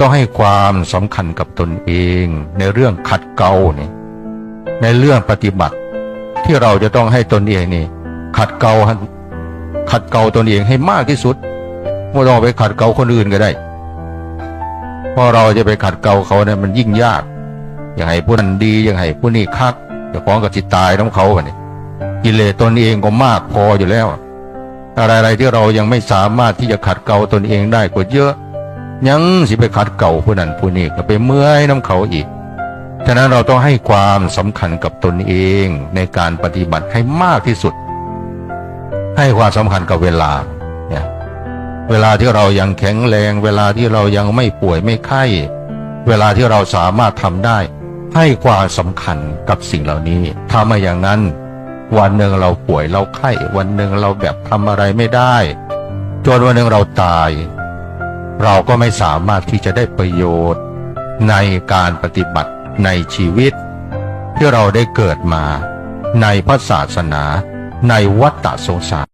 ต้องให้ความสำคัญกับตนเอง ในเรื่องขัดเกลานี่ในเรื่องปฏิบัติ ที่เราจะต้องให้ตนเองนี่ ขัดเกลาขัดเกลาตนเองให้มากที่สุดไม่ต้องไปขัดเกลาคนอื่นก็ได้เพราะเราจะไปขัดเกลาเขาเนี่ยมันยิ่งยากอย่างให้ผู้นั้นดีอย่างให้ผู้นี้คักจะฟ้องกับจิตตายต้องเขากันนี่กิเลสตนเองก็มากพออยู่แล้ว อะไรๆที่เรายังไม่สามารถที่จะขัดเกลาตนเองได้ก็เยอะ ยังสิไปขัดเก่าผู้นั้นผู้นี้ก็ไปเมื่อยน้ำเขาอีก ฉะนั้นเราต้องให้ความสำคัญกับตนเองในการปฏิบัติให้มากที่สุด ให้ความสำคัญกับเวลาเนี่ยเวลาที่เรายังแข็งแรง เวลาที่เรายังไม่ป่วยไม่ไข้ เวลาที่เราสามารถทำได้ ให้ความสำคัญกับสิ่งเหล่านี้ถ้าไม่อย่างนั้น วันหนึ่งเราป่วยเราไข้ วันหนึ่งเราแบบทำอะไรไม่ได้ จนวันหนึ่งเราตาย เราก็ไม่สามารถที่จะได้ประโยชน์ ในการปฏิบัติในชีวิต ที่เราได้เกิดมา ในพระศาสนา ในวัฏฏสงสาร